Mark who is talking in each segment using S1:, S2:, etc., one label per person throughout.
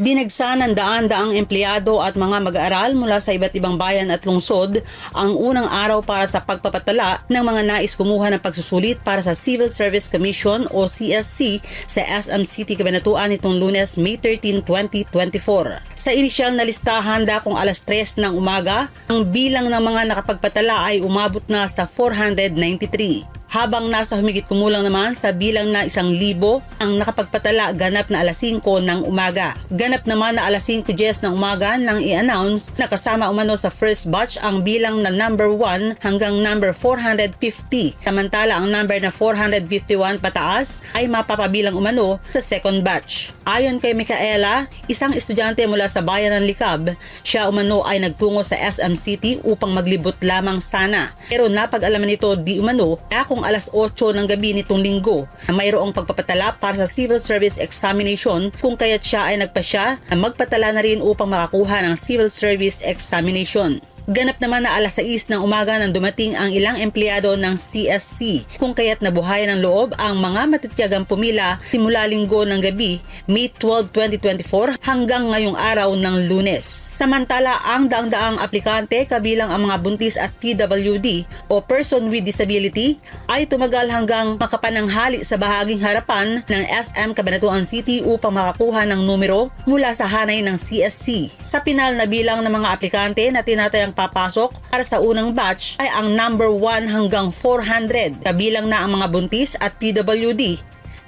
S1: Dinagsa ng daan-daang empleyado at mga mag-aaral mula sa iba't ibang bayan at lungsod ang unang araw para sa pagpapatala ng mga nais kumuha ng pagsusulit para sa Civil Service Commission o CSC sa SM City Cabanatuan nitong lunes, May 13, 2024. Sa inisyal na listahan dakong alas 3 ng umaga, ang bilang ng mga nakapagpatala ay umabot na sa 493 habang nasa humigit kumulang naman sa bilang na isang libo ang nakapagpatala ganap na alas 5 ng umaga. Ganap naman na alas 5.10 ng umaga nang i-announce na kasama umano sa first batch ang bilang na number 1 hanggang number 450. Samantala ang number na 451 pataas ay mapapabilang umano sa second batch. Ayon kay Micaela, isang estudyante mula sa bayan ng Likab, siya umano ay nagtungo sa SM City upang maglibot lamang sana. Pero napag-alaman nito di umano na kung alas 8 ng gabi nitong linggo na mayroong pagpapatala para sa Civil Service Examination kung kaya't siya ay nagpasya na magpatala na rin upang makakuha ng Civil Service Examination. Ganap naman na alas 6 ng umaga nang dumating ang ilang empleyado ng CSC kung kaya't nabuhayan ng loob ang mga matitiyagang pumila simula linggo ng gabi May 12, 2024 hanggang ngayong araw ng lunes. Samantala ang daang-daang aplikante kabilang ang mga buntis at PWD o person with disability ay tumagal hanggang makapananghali sa bahaging harapan ng SM Cabanatuan City upang makakuha ng numero mula sa hanay ng CSC. Sa pinal na bilang ng mga aplikante na tinatayang papasok para sa unang batch ay ang number 1 hanggang 400 kabilang na ang mga buntis at PWD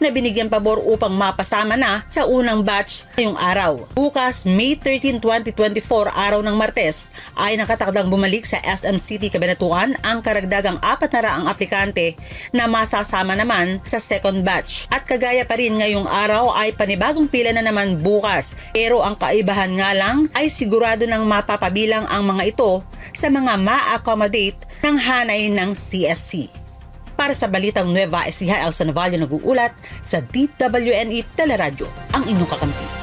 S1: na binigyan pabor upang mapasama na sa unang batch ngayong araw. Bukas, May 13, 2024, araw ng Martes, ay nakatakdang bumalik sa SM City Cabanatuan ang karagdagang apat na raang aplikante na masasama naman sa second batch. At kagaya pa rin ngayong araw ay panibagong pila na naman bukas. Pero ang kaibahan nga lang ay sigurado ng mapapabilang ang mga ito sa mga ma-accommodate ng hanay ng CSC. Para sa Balitang Nueva Ecija, Elsa Navallo nag-uulat sa DWNE Teleradyo, ang inyong kakampi.